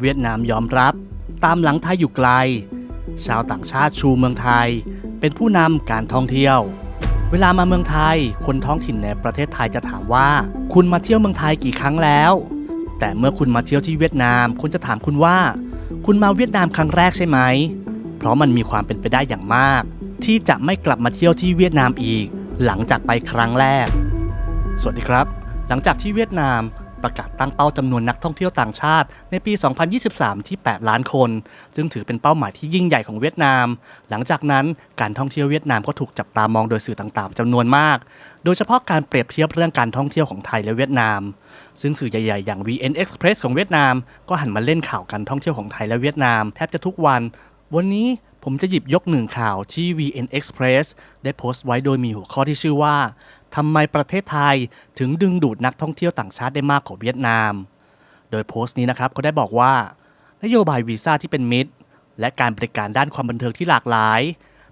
เวียดนามยอมรับ ตามหลังไทยอยู่ไกล ชาวต่างชาติชูเมืองไทย เป็นผู้นำการท่องเที่ยว เวลามาเมืองไทย คนท้องถิ่นในประเทศไทยจะถามว่า คุณมาเที่ยวเมืองไทยกี่ครั้งแล้ว แต่เมื่อคุณมาเที่ยวที่เวียดนามคนจะถามคุณว่า คุณมาเวียดนามครั้งแรกใช่ไหม เพราะมันมีความเป็นไปได้อย่างมาก ที่จะไม่กลับมาเที่ยวที่เวียดนามอีก หลังจากไปครั้งแรก สวัสดีครับ หลังจากที่เวียดนาม ประกาศตั้งเป้าจำนวนนักท่องเที่ยวต่างชาติ ในปี 2023 ที่ 8 ล้านคน ซึ่งถือเป็นเป้าหมายที่ยิ่งใหญ่ของเวียดนาม หลังจากนั้นการท่องเที่ยวเวียดนามก็ถูกจับตามองโดยสื่อต่างๆจำนวนมาก โดยเฉพาะการเปรียบเทียบเรื่องการท่องเที่ยวของไทยและเวียดนาม ซึ่งสื่อใหญ่ๆอย่าง VN Express ของเวียดนาม ก็หันมาเล่นข่าวการท่องเที่ยวของไทยและเวียดนามแทบจะทุกวัน วันนี้ผมจะหยิบยกหนึ่งข่าวที่ VN Express ได้โพสต์ไว้โดยมีหัวข้อที่ชื่อว่า ทำไมประเทศไทยถึงดึงดูดนักท่องเที่ยวต่างชาติได้มากกว่าเวียดนาม โดยโพสต์นี้นะครับก็ได้บอกว่า นโยบายวีซ่าที่เป็นมิตร และการบริการด้านความบันเทิงที่หลากหลาย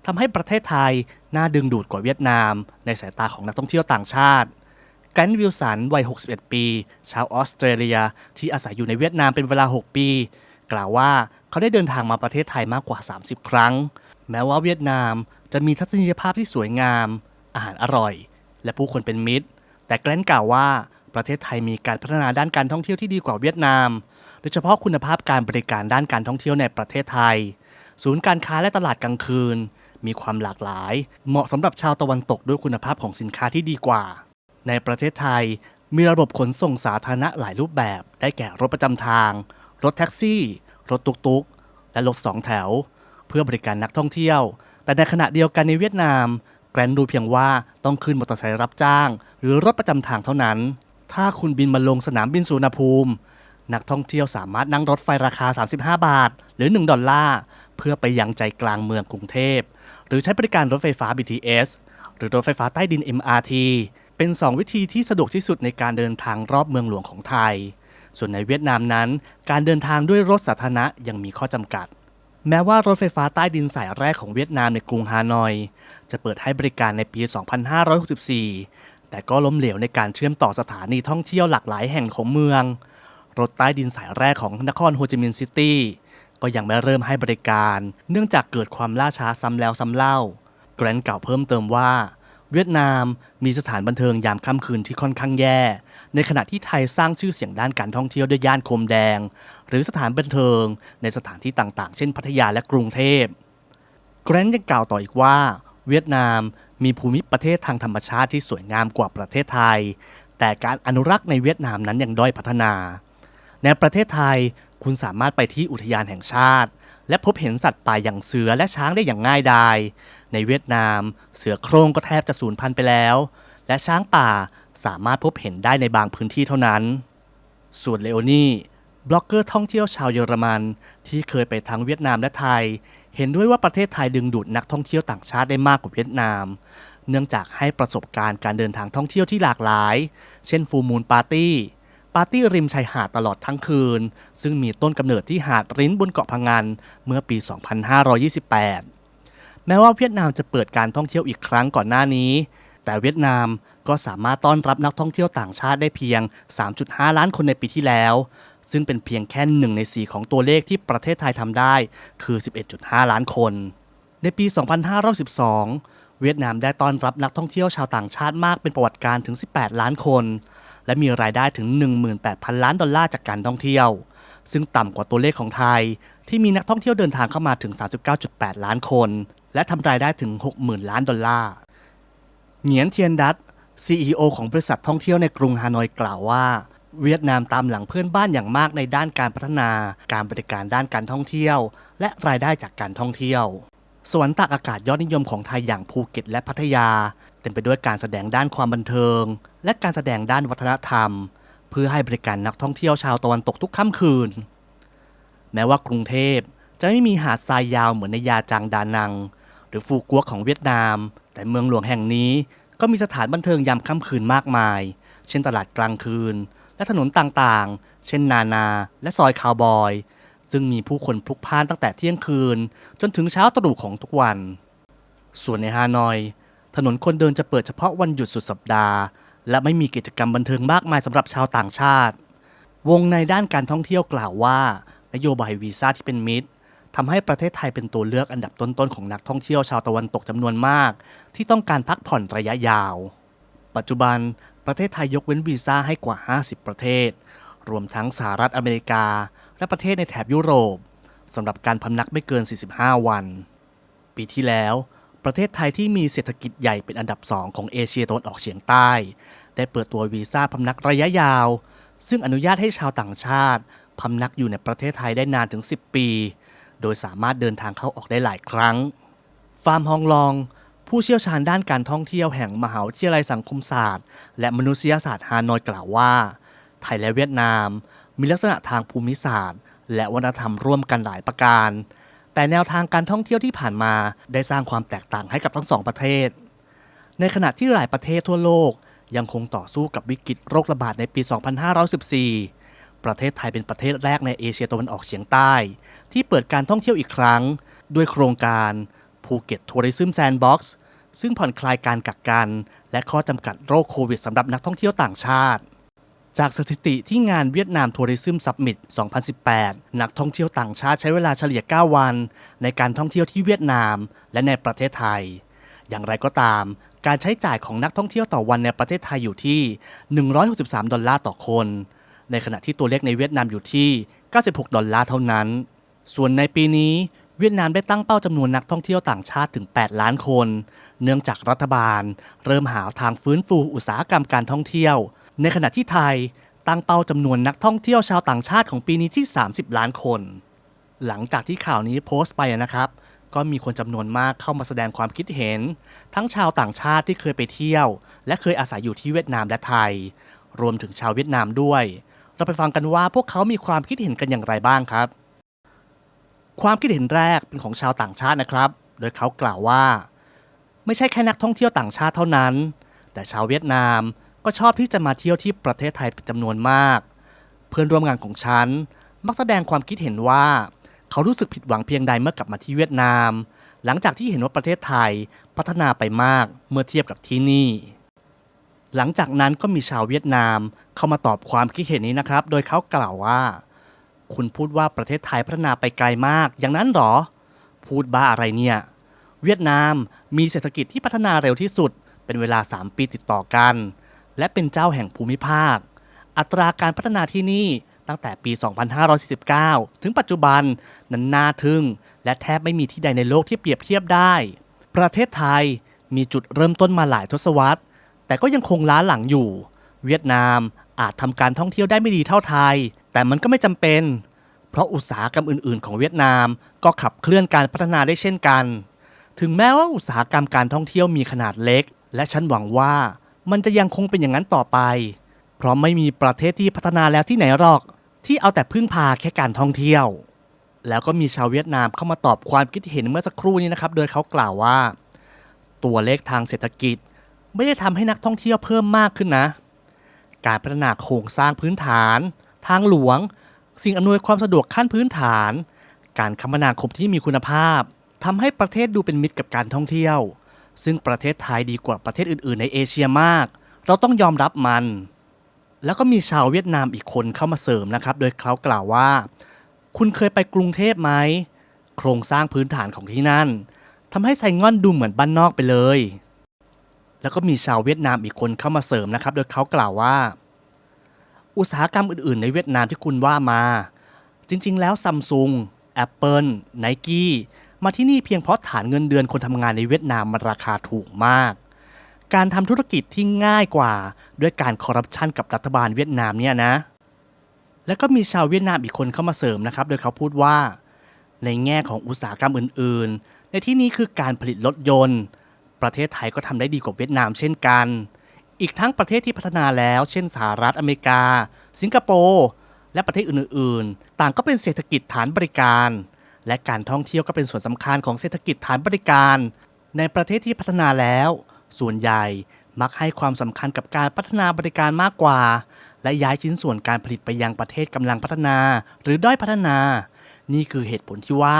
ทำให้ประเทศไทยน่าดึงดูดกว่าเวียดนาม ในสายตาของนักท่องเที่ยวต่างชาติแกรนท์วิลสันวัย 61 ปี ชาวออสเตรเลีย ที่อาศัยอยู่ในเวียดนามเป็นเวลา 6 ปี กล่าวว่าเขาได้เดินทางมาประเทศไทยมากกว่า 30 ครั้ง แม้ว่าเวียดนามจะมีทัศนียภาพที่สวยงาม อาหารอร่อย และผู้คนเป็นมิตร แต่แกรนท์กล่าวว่าประเทศไทยมีการพัฒนาด้านการท่องเที่ยวที่ดีกว่าเวียดนาม โดยเฉพาะคุณภาพการบริการด้านการท่องเที่ยวในประเทศไทย ศูนย์การค้าและตลาดกลางคืน มีความหลากหลาย เหมาะสำหรับชาวตะวันตกด้วยคุณภาพของสินค้าที่ดีกว่า ในประเทศไทย มีระบบขนส่งสาธารณะหลายรูปแบบ ได้แก่รถประจำทาง รถแท็กซี่ รถตุกๆและรถสองแถว เพื่อบริการนักท่องเที่ยว แต่ในขณะเดียวกันในเวียดนาม แกรนดูเพียงว่าต้องขึ้นมอเตอร์ไซค์รับจ้าง หรือรถประจำทางเท่านั้น ถ้าคุณบินมาลงสนามบินสุวรรณภูมิ นักท่องเที่ยวสามารถนั่งรถไฟราคา 35 บาท หรือ 1 ดอลลาร์ เพื่อไปยังใจกลางเมืองกรุงเทพ หรือใช้บริการรถไฟฟ้า BTS หรือรถไฟฟ้าใต้ดิน MRT เป็น 2 วิธีที่สะดวกที่สุดในการเดินทางรอบเมืองหลวงของไทย ส่วนในเวียดนามนั้น การเดินทางด้วยรถสาธารณะยังมีข้อจำกัด แม้ว่ารถไฟฟ้าใต้ดินสายแรกของเวียดนามในกรุงฮานอย จะเปิดให้บริการในปี 2564 แต่ก็ล้มเหลวในการเชื่อมต่อสถานีท่องเที่ยวหลากหลายแห่งของเมือง รถใต้ดินสายแรกของนครโฮจิมินห์ซิตี้ก็ยังไม่เริ่มให้บริการ เนื่องจากเกิดความล่าช้าซ้ำแล้วซ้ำเล่า แกรนกล่าวเพิ่มเติมว่า เวียดนามมีสถานบันเทิงยามค่ำคืนที่ค่อนข้างแย่ ในขณะที่ไทยสร้างชื่อเสียงด้านการท่องเที่ยวด้วยย่านคมแดง หรือสถานบันเทิง ในสถานที่ต่างๆ เช่นพัทยาและกรุงเทพแกรนยังกล่าวต่ออีกว่า เวียดนามมีภูมิประเทศทางธรรมชาติที่สวยงามกว่าประเทศไทย แต่การอนุรักษ์ในเวียดนามนั้นยังด้อยพัฒนา ในประเทศไทยคุณสามารถไปที่อุทยานแห่งชาติ และพบเห็นสัตว์ป่าอย่างเสือและช้างได้อย่างง่ายดาย ในเวียดนาม เสือโคร่งก็แทบจะสูญพันธุ์ไปแล้ว และช้างป่า สามารถพบเห็นได้ในบางพื้นที่เท่านั้น ส่วนเลโอนี่บล็อกเกอร์ท่องเที่ยวชาวเยอรมัน ที่เคยไปทั้งเวียดนามและไทย เห็นด้วยว่าประเทศไทยดึงดูดนักท่องเที่ยวต่างชาติได้มากกว่าเวียดนาม เนื่องจากให้ประสบการณ์การเดินทางท่องเที่ยวที่หลากหลาย เช่นฟูมูลปาร์ตี้ปาร์ตี้ริมชายหาดตลอดทั้งคืน ซึ่งมีต้นกำเนิดที่หาดริ้นบนเกาะพังงานเมื่อปี 2528 แม้ว่าเวียดนามจะเปิดการท่องเที่ยวอีกครั้งก่อนหน้านี้ แต่เวียดนามก็สามารถต้อนรับนักท่องเที่ยวต่างชาติได้เพียง 3.5 ล้านคนในปีที่แล้ว ซึ่งเป็นเพียงแค่หนึ่งใน 4 ของตัวเลขที่ประเทศไทยทำได้คือ 11.5 ล้านคน ในปี 2512 เวียดนามได้ต้อนรับนักท่องเที่ยวชาวต่างชาติมากเป็นประวัติการถึง 18 ล้านคน และมีรายได้ถึง 18,000 ล้านดอลลาร์จากการท่องเที่ยว ซึ่งต่ำกว่าตัวเลขของไทย ที่มีนักท่องเที่ยวเดินทางเข้ามาถึง 39.8 ล้านคน และทำรายได้ถึง 60,000 ล้านดอลลาร์ เหงียนเทียนดัต CEO ของบริษัทท่องเที่ยวในกรุงฮานอยกล่าวว่า เวียดนามตามหลังเพื่อนบ้านอย่างมากในด้านการพัฒนา การบริการด้านการท่องเที่ยว และรายได้จากการท่องเที่ยว สวนตากอากาศยอดนิยมของไทยอย่างภูเก็ตและพัทยา เต็มไปด้วยการแสดงด้านความบันเทิง และการแสดงด้านวัฒนธรรม เพื่อให้บริการนักท่องเที่ยวชาวตะวันตกทุกค่ำคืน แม้ว่ากรุงเทพจะไม่มีหาดทรายยาวเหมือนในยาจังดานัง หรือฟูกัวของเวียดนาม แต่เมืองหลวงแห่งนี้ก็มีสถานบันเทิงยามค่ำคืนมากมาย เช่นตลาดกลางคืน และถนนต่างๆ เช่นนานา และซอยคาวบอย ซึ่งมีผู้คนพลุกพล่านตั้งแต่เที่ยงคืน จนถึงเช้าตรู่ของทุกวัน ส่วนในฮานอย ถนนคนเดินจะเปิดเฉพาะวันหยุดสุดสัปดาห์ และไม่มีกิจกรรมบันเทิงมากมายสำหรับชาวต่างชาติ วงในด้านการท่องเที่ยวกล่าวว่านนโยบายวีซ่าที่เป็นมิตร ทำให้ประเทศไทยเป็นตัวเลือกอันดับต้นๆของนักท่องเที่ยวชาวตะวันตกจำนวนมาก ที่ต้องการพักผ่อนระยะยาว ปัจจุบันประเทศไทยยกเว้นวีซ่าให้กว่า 50 ประเทศ รวมทั้งสหรัฐอเมริกา และประเทศในแถบยุโรปสำหรับการพำนักไม่เกิน 45 วัน ปีที่แล้ว ประเทศไทยที่มีเศรษฐกิจใหญ่เป็นอันดับ2ของเอเชียตะวันออกเฉียงใต้ ได้เปิดตัววีซ่าพำนักระยะยาว ซึ่งอนุญาตให้ชาวต่างชาติพำนักอยู่ในประเทศไทยได้นานถึง 10 ปี โดยสามารถเดินทางเข้าออกได้หลายครั้ง ฟาร์มฮองลอง ผู้เชี่ยวชาญด้านการท่องเที่ยวแห่งมหาวิทยาลัยสังคมศาสตร์ และมนุษยศาสตร์ฮานอยกล่าวว่า ไทยและเวียดนาม มีลักษณะทางภูมิศาสตร์ และวัฒนธรรมร่วมกันหลายประการ แต่แนวทางการท่องเที่ยวที่ผ่านมาได้สร้างความแตกต่างให้กับทั้งสองประเทศ ในขณะที่หลายประเทศทั่วโลกยังคงต่อสู้กับวิกฤตโรคระบาดในปี 2514 ประเทศไทยเป็นประเทศแรกในเอเชียตะวันออกเฉียงใต้ ที่เปิดการท่องเที่ยวอีกครั้ง ด้วยโครงการภูเก็ตทัวริซึมแซนด์บ็อกซ์ซึ่งผ่อนคลายการกักกัน และข้อจำกัดโรคโควิดสำหรับนักท่องเที่ยวต่างชาติ จากสถิติที่งานเวียดนามทัวริซึมซับมิต2018 นักท่องเที่ยวต่างชาติใช้เวลาเฉลี่ย 9 วัน ในการท่องเที่ยวที่เวียดนามและในประเทศไทย อย่างไรก็ตาม การใช้จ่ายของนักท่องเที่ยวต่อวันในประเทศไทยอยู่ที่ 163 ดอลลาร์ต่อคน ในขณะที่ตัวเลขในเวียดนามอยู่ที่ 96 ดอลลาร์เท่านั้น ส่วนในปีนี้เวียดนามได้ตั้งเป้าจำนวนนักท่องเที่ยวต่างชาติถึง 8 ล้านคน เนื่องจากรัฐบาล เริ่มหาทางฟื้นฟูอุตสาหกรรมการท่องเที่ยว ในขณะที่ไทยตั้งเป้าจำนวนนักท่องเที่ยวชาวต่างชาติของปีนี้ที่ 30 ล้านคน หลังจากที่ข่าวนี้โพสต์ไปนะครับ ก็มีคนจำนวนมากเข้ามาแสดงความคิดเห็น ทั้งชาวต่างชาติที่เคยไปเที่ยว และเคยอาศัยอยู่ที่เวียดนามและไทย รวมถึงชาวเวียดนามด้วย เราไปฟังกันว่าพวกเขามีความคิดเห็นกันอย่างไรบ้างครับ ความคิดเห็นแรกเป็นของชาวต่างชาตินะครับ โดยเขากล่าวว่า ไม่ใช่แค่นักท่องเที่ยวต่างชาติเท่านั้น แต่ชาวเวียดนามก็ชอบที่จะมาเที่ยวที่ประเทศไทยเป็นจำนวนมาก เพื่อนร่วมงานของฉันมักแสดงความคิดเห็นว่า เขารู้สึกผิดหวังเพียงใดเมื่อกลับมาที่เวียดนาม หลังจากที่เห็นว่าประเทศไทยพัฒนาไปมากเมื่อเทียบกับที่นี่ หลังจากนั้นก็มีชาวเวียดนามเข้ามาตอบความคิดเห็นนี้นะครับ โดยเขากล่าวว่า คุณพูดว่าประเทศไทยพัฒนาไปไกลมาก อย่างนั้นหรอ พูดบ้าอะไรเนี่ย เวียดนามมีเศรษฐกิจที่พัฒนาเร็วที่สุด เป็นเวลา 3 ปีติดต่อกัน และเป็นเจ้าแห่งภูมิภาค อัตราการพัฒนาที่นี่ตั้งแต่ปี 2549 ถึงปัจจุบันนั้นน่าทึ่ง และแทบไม่มีที่ใดในโลกที่เปรียบเทียบได้ ประเทศไทยมีจุดเริ่มต้นมาหลายทศวรรษ แต่ก็ยังคงล้าหลังอยู่ เวียดนามอาจทำการท่องเที่ยวได้ไม่ดีเท่าไทย แต่มันก็ไม่จำเป็น เพราะอุตสาหกรรมอื่น ๆ ของเวียดนามก็ขับเคลื่อนการพัฒนาได้เช่นกัน ถึงแม้ว่าอุตสาหกรรมการท่องเที่ยวมีขนาดเล็ก และฉันหวังว่ามันจะยังคงเป็นอย่างนั้นต่อไป เพราะไม่มีประเทศที่พัฒนาแล้วที่ไหนหรอก ที่เอาแต่พึ่งพาแค่การท่องเที่ยว แล้วก็มีชาวเวียดนามเข้ามาตอบความคิดเห็นเมื่อสักครู่นี้นะครับ โดยเขากล่าวว่า ตัวเลขทางเศรษฐกิจ ไม่ได้ทำให้นักท่องเที่ยวเพิ่มมากขึ้นนะ การพัฒนาโครงสร้างพื้นฐาน ทางหลวง สิ่งอำนวยความสะดวกขั้นพื้นฐาน การคมนาคมที่มีคุณภาพทำให้ประเทศดูเป็นมิตรกับการท่องเที่ยว ซึ่งประเทศไทยดีกว่าประเทศอื่น ๆ ในเอเชียมาก เราต้องยอมรับมัน แล้วก็มีชาวเวียดนามอีกคนเข้ามาเสริมนะครับ โดยเขากล่าวว่า คุณเคยไปกรุงเทพไหม โครงสร้างพื้นฐานของที่นั่นทำให้ไซง่อนดูเหมือนบ้านนอกไปเลย แล้วก็มีชาวเวียดนามอีกคนเข้ามาเสริมนะครับ โดยเขากล่าวว่า อุตสาหกรรมอื่นๆ ในเวียดนามที่คุณว่ามา จริงๆ แล้วซัมซุง Apple n i กี้มาที่นี่เพียงเพราะฐานเงินเดือนคนทำงานในเวียดนามมันราคาถูกมาก การทำธุรกิจที่ง่ายกว่า ด้วยการคอร์รัปชันกับรัฐบาลเวียดนามเนี่ยนะ แล้วก็มีชาวเวียดนามอีกคนเข้ามาเสริมนะครับ โดยเขาพูดว่า ในแง่ของอุตสาหกรรมอื่นๆ ในที่นี้คือการผลิตรถยนต์ ประเทศไทยก็ทำได้ดีกว่าเวียดนามเช่นกัน อีกทั้งประเทศที่พัฒนาแล้ว เช่นสหรัฐอเมริกา สิงคโปร์และประเทศอื่นๆ ต่างก็เป็นเศรษฐกิจฐานบริการ และการท่องเที่ยวก็เป็นส่วนสำคัญของเศรษฐกิจฐานบริการ ในประเทศที่พัฒนาแล้ว ส่วนใหญ่มักให้ความสำคัญกับการพัฒนาบริการมากกว่า และย้ายชิ้นส่วนการผลิตไปยังประเทศกำลังพัฒนา หรือด้อยพัฒนา นี่คือเหตุผลที่ว่า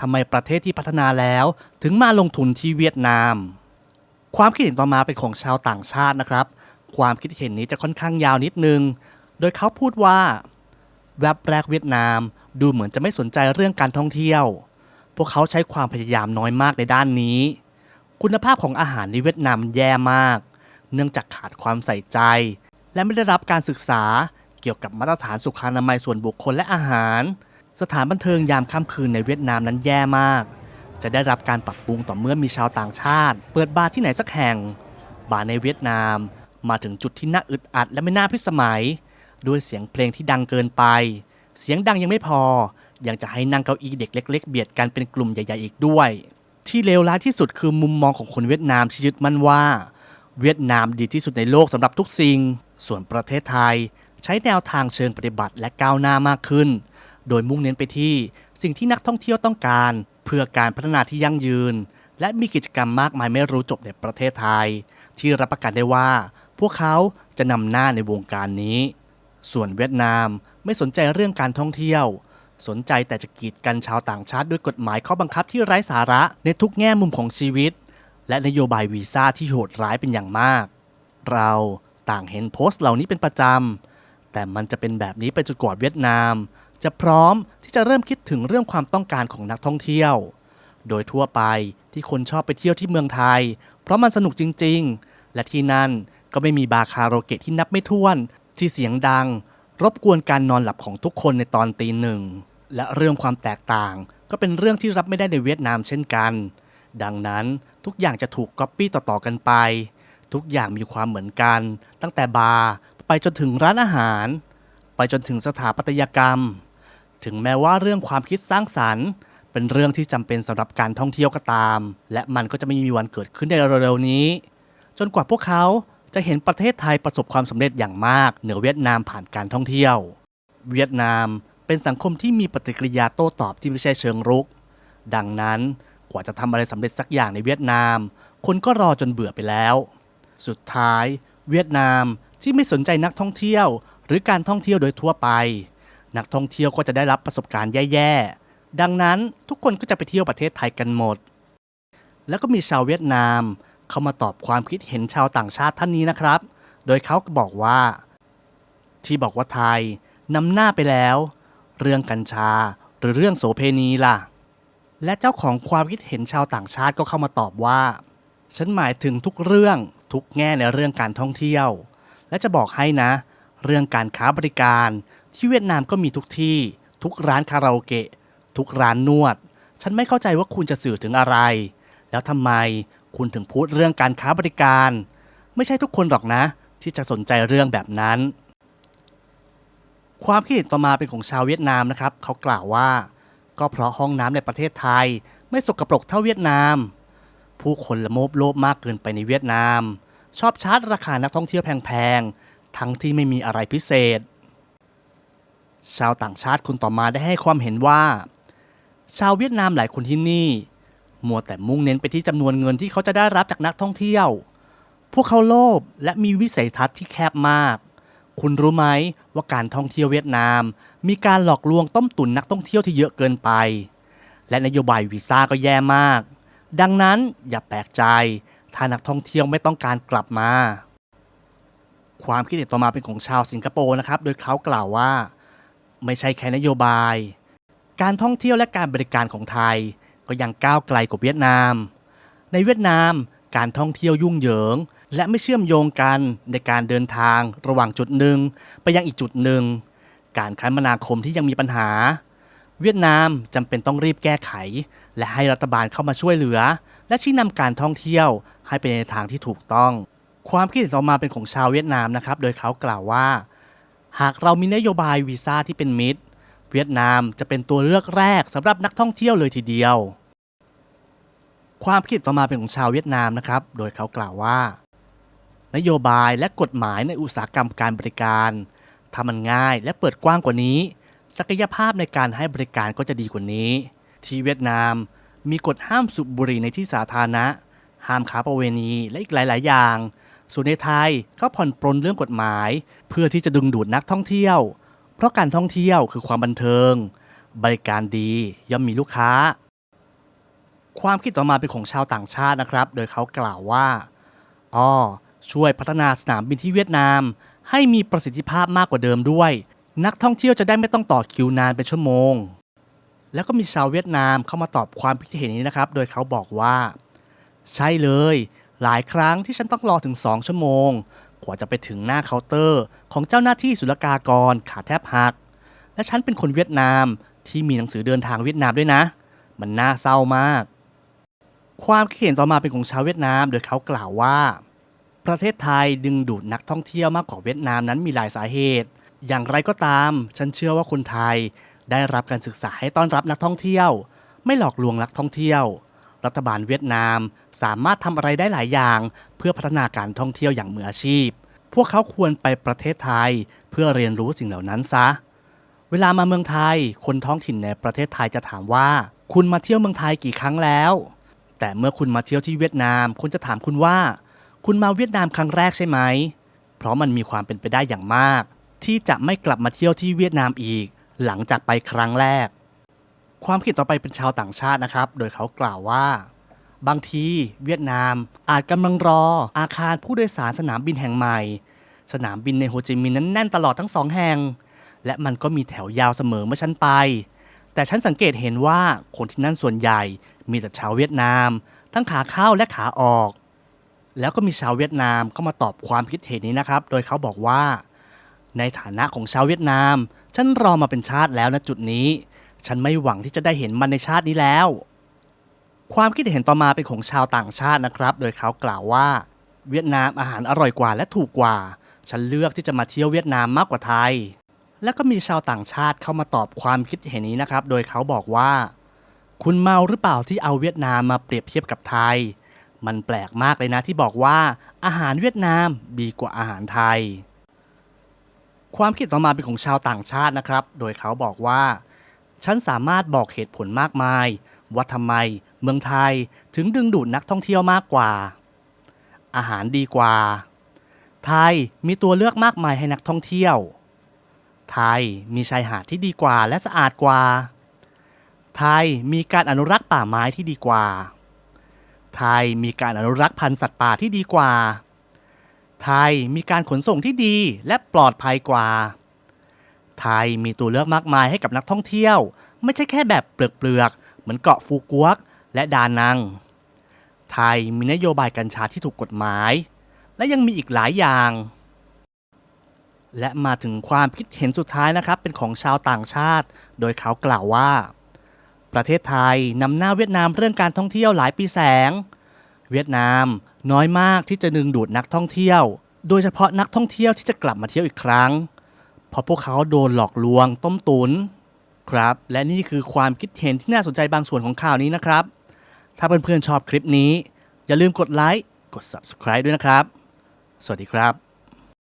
ทำไมประเทศที่พัฒนาแล้ว ถึงมาลงทุนที่เวียดนาม ความคิดเห็นต่อมาเป็นของชาวต่างชาตินะครับ ความคิดเห็นนี้จะค่อนข้างยาวนิดนึง โดยเขาพูดว่า แวบแรกเวียดนามดูเหมือนจะไม่สนใจเรื่องการท่องเที่ยว พวกเขาใช้ความพยายามน้อยมากในด้านนี้ คุณภาพของอาหารในเวียดนามแย่มาก เนื่องจากขาดความใส่ใจ และไม่ได้รับการศึกษาเกี่ยวกับมาตรฐานสุขอนามัยส่วนบุคคลและอาหาร สถานบันเทิงยามค่ำคืนในเวียดนามนั้นแย่มาก จะได้รับการปรับปรุงต่อเมื่อมีชาวต่างชาติ เปิดบาร์ที่ไหนสักแห่ง บาร์ในเวียดนาม มาถึงจุดที่น่าอึดอัดและไม่น่าพิสมัย ด้วยเสียงเพลงที่ดังเกินไป เสียงดังยังไม่พอ ยังจะให้นั่งเก้าอี้เด็กเล็ก ๆ เบียดกันเป็นกลุ่มใหญ่ ๆ อีกด้วย ที่เลวร้ายที่สุดคือมุมมองของคนเวียดนามที่ยึดมั่นว่า เวียดนามดีที่สุดในโลกสำหรับทุกสิ่ง ส่วนประเทศไทย ใช้แนวทางเชิงปฏิบัติและก้าวหน้ามากขึ้น โดยมุ่งเน้นไปที่สิ่งที่นักท่องเที่ยวต้องการ เพื่อการพัฒนาที่ยั่งยืน และมีกิจกรรมมากมายไม่รู้จบในประเทศไทย ที่รับประกันได้ว่า พวกเขาจะนำหน้าในวงการนี้ ส่วนเวียดนามไม่สนใจเรื่องการท่องเที่ยว สนใจแต่จะกีดกันชาวต่างชาติด้วยกฎหมายข้อบังคับที่ไร้สาระในทุกแง่มุมของชีวิต และนโยบายวีซ่าที่โหดร้ายเป็นอย่างมาก เราต่างเห็นโพสต์เหล่านี้เป็นประจำแต่มันจะเป็นแบบนี้ไปจนกว่าเวียดนาม จะพร้อมที่จะเริ่มคิดถึงเรื่องความต้องการของนักท่องเที่ยว โดยทั่วไปที่คนชอบไปเที่ยวที่เมืองไทย เพราะมันสนุกจริง ๆ และที่นั่นก็ไม่มีบาร์คาราโอเกะที่นับไม่ถ้วน ที่เสียงดัง รบกวนการนอนหลับของทุกคนในตอนตีหนึ่ง และเรื่องความแตกต่าง ก็เป็นเรื่องที่รับไม่ได้ในเวียดนามเช่นกัน ดังนั้นทุกอย่างจะถูกก๊อปปี้ต่อๆกันไป ทุกอย่างมีความเหมือนกัน ตั้งแต่บาร์ไปจนถึงร้านอาหาร ไปจนถึงสถาปัตยกรรม ถึงแม้ว่าเรื่องความคิดสร้างสรรค์ เป็นเรื่องที่จำเป็นสำหรับการท่องเที่ยวก็ตาม และมันก็จะไม่มีวันเกิดขึ้นในเร็วๆนี้ จนกว่าพวกเขาจะเห็นประเทศไทยประสบความสำเร็จอย่างมากเหนือเวียดนามผ่านการท่องเที่ยว เวียดนามเป็นสังคมที่มีปฏิกิริยาโต้ตอบที่ไม่ใช่เชิงรุก ดังนั้นกว่าจะทำอะไรสำเร็จสักอย่างในเวียดนาม คนก็รอจนเบื่อไปแล้ว สุดท้าย เวียดนามที่ไม่สนใจนักท่องเที่ยว หรือการท่องเที่ยวโดยทั่วไป นักท่องเที่ยวก็จะได้รับประสบการณ์แย่ๆ ดังนั้นทุกคนก็จะไปเที่ยวประเทศไทยกันหมด แล้วก็มีชาวเวียดนาม เข้ามาตอบความคิดเห็นชาวต่างชาติท่านนี้นะครับ โดยเขาบอกว่า ที่บอกว่าไทยนำหน้าไปแล้ว เรื่องกัญชาหรือเรื่องโสเพณีล่ะ และเจ้าของความคิดเห็นชาวต่างชาติก็เข้ามาตอบว่า ฉันหมายถึงทุกเรื่องทุกแง่ในเรื่องการท่องเที่ยว และจะบอกให้นะ เรื่องการค้าบริการ ที่เวียดนามก็มีทุกที่ ทุกร้านคาราโอเกะ ทุกร้านนวด ฉันไม่เข้าใจว่าคุณจะสื่อถึงอะไร แล้วทำไมคุณถึงพูดเรื่องการค้าบริการ ไม่ใช่ทุกคนหรอกนะ ที่จะสนใจเรื่องแบบนั้น ความคิดเห็นต่อมาเป็นของชาวเวียดนามนะครับ เขากล่าวว่า ก็เพราะห้องน้ำในประเทศไทย ไม่สกปรกเท่าเวียดนาม ผู้คนละโมบโลภมากเกินไปในเวียดนาม ชอบชาร์จราคานักท่องเที่ยวแพงๆทั้งที่ไม่มีอะไรพิเศษ ชาวต่างชาติคนต่อมาได้ให้ความเห็นว่า ชาวเวียดนามหลายคนที่นี่มัวแต่มุ่งเน้นไปที่จำนวนเงินที่เขาจะได้รับจากนักท่องเที่ยว พวกเขาโลภและมีวิสัยทัศน์ที่แคบมาก คุณรู้ไหมว่าการท่องเที่ยวเวียดนาม มีการหลอกลวงต้มตุ๋นนักท่องเที่ยวที่เยอะเกินไป และนโยบายวีซ่าก็แย่มาก ดังนั้นอย่าแปลกใจ ถ้านักท่องเที่ยวไม่ต้องการกลับมา ความคิดเห็นต่อมาเป็นของชาวสิงคโปร์นะครับ โดยเขากล่าวว่า ไม่ใช่แค่นโยบาย การท่องเที่ยวและการบริการของไทย ก็ยังก้าวไกลกว่าเวียดนาม ในเวียดนามการท่องเที่ยวยุ่งเหยิง และไม่เชื่อมโยงกันในการเดินทางระหว่างจุดหนึ่ง ไปยังอีกจุดหนึ่ง การคมนาคมที่ยังมีปัญหา เวียดนามจำเป็นต้องรีบแก้ไข และให้รัฐบาลเข้ามาช่วยเหลือ และชี้นำการท่องเที่ยวให้ไปในทางที่ถูกต้อง ความคิดเห็นต่อมาเป็นของชาวเวียดนามนะครับ โดยเขากล่าวว่า หากเรามีนโยบายวีซ่าที่เป็นมิตร เวียดนามจะเป็นตัวเลือกแรกสำหรับนักท่องเที่ยวเลยทีเดียว ความคิดต่อมาเป็นของชาวเวียดนามนะครับ โดยเขากล่าวว่า นโยบายและกฎหมายในอุตสาหกรรมการบริการถ้ามันง่ายและเปิดกว้างกว่านี้ ศักยภาพในการให้บริการก็จะดีกว่านี้ ที่เวียดนามมีกฎห้ามสูบบุหรี่ในที่สาธารณะ ห้ามค้าประเวณีและอีกหลาย ๆ อย่าง ส่วนในไทยก็ผ่อนปรนเรื่องกฎหมาย เพื่อที่จะดึงดูดนักท่องเที่ยว เพราะการท่องเที่ยวคือความบันเทิง บริการดีย่อมมีลูกค้า ความคิดต่อมาเป็นของชาวต่างชาตินะครับ โดยเขากล่าวว่าอ้อช่วยพัฒนาสนามบินที่เวียดนาม ให้มีประสิทธิภาพมากกว่าเดิมด้วย นักท่องเที่ยวจะได้ไม่ต้องต่อคิวนานเป็นชั่วโมง แล้วก็มีชาวเวียดนามเข้ามาตอบความคิดเห็นนี้นะครับ โดยเขาบอกว่า ใช่เลย หลายครั้งที่ฉันต้องรอถึง 2 ชั่วโมง กว่าจะไปถึงหน้าเคาน์เตอร์ ของเจ้าหน้าที่ศุลกากรขาแทบหัก และฉันเป็นคนเวียดนามที่มีหนังสือเดินทางเวียดนามด้วยนะ มันน่าเศร้ามาก ความคิดเห็นต่อมาเป็นของชาวเวียดนาม โดยเขากล่าวว่า ประเทศไทยดึงดูดนักท่องเที่ยวมากกว่าเวียดนามนั้นมีหลายสาเหตุ อย่างไรก็ตาม ฉันเชื่อว่าคนไทย ได้รับการศึกษาให้ต้อนรับนักท่องเที่ยว ไม่หลอกลวงนักท่องเที่ยว รัฐบาลเวียดนาม สามารถทำอะไรได้หลายอย่าง เพื่อพัฒนาการท่องเที่ยวอย่างมืออาชีพ พวกเขาควรไปประเทศไทย เพื่อเรียนรู้สิ่งเหล่านั้นซะ เวลามาเมืองไทย คนท้องถิ่นในประเทศไทยจะถามว่า คุณมาเที่ยวเมืองไทยกี่ครั้งแล้ว แต่เมื่อคุณมาเที่ยวที่เวียดนามคนจะถามคุณว่า คุณมาเวียดนามครั้งแรกใช่ไหม เพราะมันมีความเป็นไปได้อย่างมาก ที่จะไม่กลับมาเที่ยวที่เวียดนามอีก หลังจากไปครั้งแรก ความคิดต่อไปเป็นชาวต่างชาตินะครับ โดยเขากล่าวว่า บางทีเวียดนามอาจกำลังรออาคารผู้โดยสารสนามบินแห่งใหม่ สนามบินในโฮจิมินห์นั้นแน่นตลอดทั้งสองแห่ง และมันก็มีแถวยาวเสมอเมื่อฉันไป แต่ฉันสังเกตเห็นว่าคนที่นั่นส่วนใหญ่มีแต่ชาวเวียดนาม ทั้งขาเข้าและขาออก แล้วก็มีชาวเวียดนามเข้ามาตอบความคิดเห็นนี้นะครับ โดยเขาบอกว่า ในฐานะของชาวเวียดนาม ฉันรอมาเป็นชาติแล้วณจุดนี้ ฉันไม่หวังที่จะได้เห็นมันในชาตินี้แล้ว ความคิดเห็นต่อมาเป็นของชาวต่างชาตินะครับ โดยเขากล่าวว่า เวียดนามอาหารอร่อยกว่าและถูกกว่า ฉันเลือกที่จะมาเที่ยวเวียดนามมากกว่าไทย แล้วก็มีชาวต่างชาติเข้ามาตอบความคิดเห็นนี้นะครับ โดยเขาบอกว่า คุณเมาหรือเปล่าที่เอาเวียดนามมาเปรียบเทียบกับไทย มันแปลกมากเลยนะที่บอกว่า อาหารเวียดนามดีกว่าอาหารไทย ความคิดต่อมาเป็นของชาวต่างชาตินะครับ โดยเขาบอกว่า ฉันสามารถบอกเหตุผลมากมาย ว่าทำไมเมืองไทยถึงดึงดูดนักท่องเที่ยวมากกว่า อาหารดีกว่า ไทยมีตัวเลือกมากมายให้นักท่องเที่ยว ไทยมีชายหาดที่ดีกว่าและสะอาดกว่า ไทยมีการอนุรักษ์ป่าไม้ที่ดีกว่า ไทยมีการอนุรักษ์พันธุ์สัตว์ป่าที่ดีกว่า ไทยมีการขนส่งที่ดีและปลอดภัยกว่า ไทยมีตัวเลือกมากมายให้กับนักท่องเที่ยว ไม่ใช่แค่แบบเปลือกๆ เหมือนเกาะฟูกวก และดานัง ไทยมีนโยบายกัญชาที่ถูกกฎหมาย และยังมีอีกหลายอย่าง และมาถึงความคิดเห็นสุดท้ายนะครับ เป็นของชาวต่างชาติ โดยเขากล่าวว่า ประเทศไทยนำหน้าเวียดนามเรื่องการท่องเที่ยวหลายปีแสง เวียดนามน้อยมากที่จะดึงดูดนักท่องเที่ยว โดยเฉพาะนักท่องเที่ยวที่จะกลับมาเที่ยวอีกครั้ง เพราะพวกเขาโดนหลอกลวงต้มตุนครับ และนี่คือความคิดเห็นที่น่าสนใจบางส่วนของข่าวนี้นะครับ ถ้าเพื่อนๆชอบคลิปนี้ อย่าลืมกดไลค์กด subscribe ด้วยนะครับ สวัสดีครับ